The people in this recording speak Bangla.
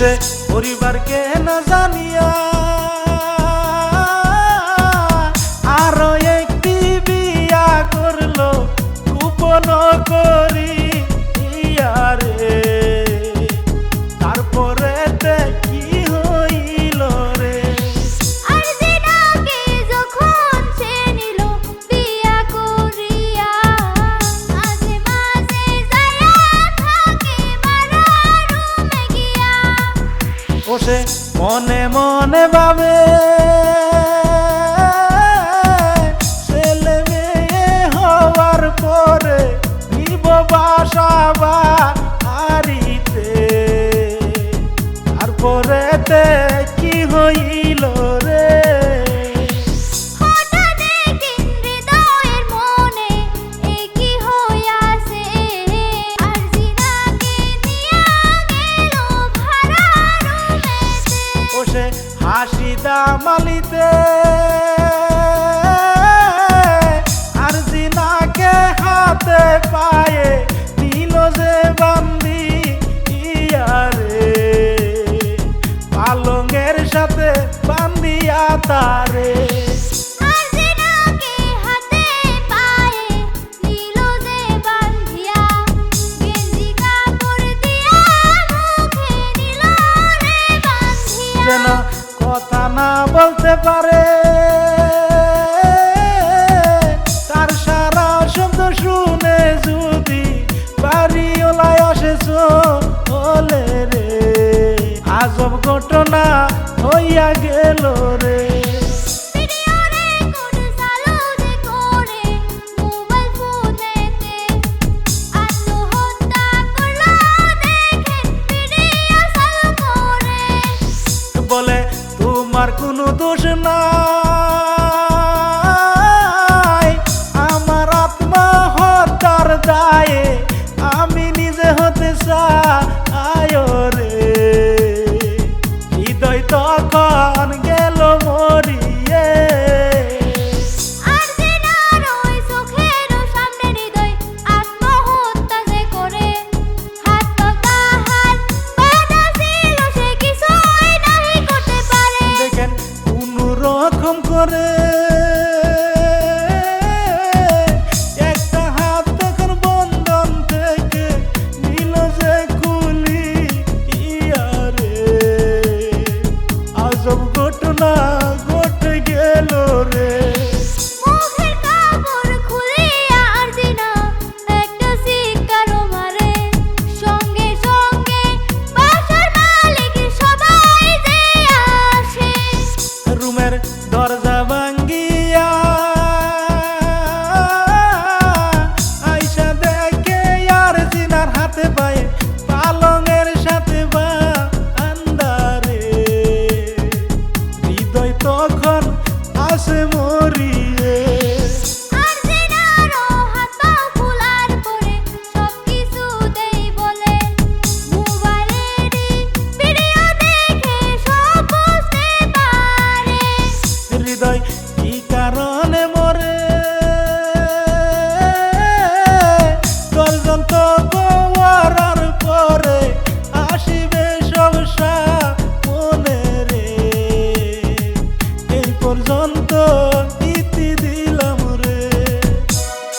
সে পরিবারকে না জানিয়া। আরও একটি বিয়া করল কুপন করিয়া ওসে মনে মনে ভাবে। ডামালিতে আর জিনাকে হাতে পায়ে দিল যে বান্দি ইয়ারে। পালঙের সাথে বান্দিয়া তারে। পারে। আমার কোনো দোষ না amor de যখন আসে মন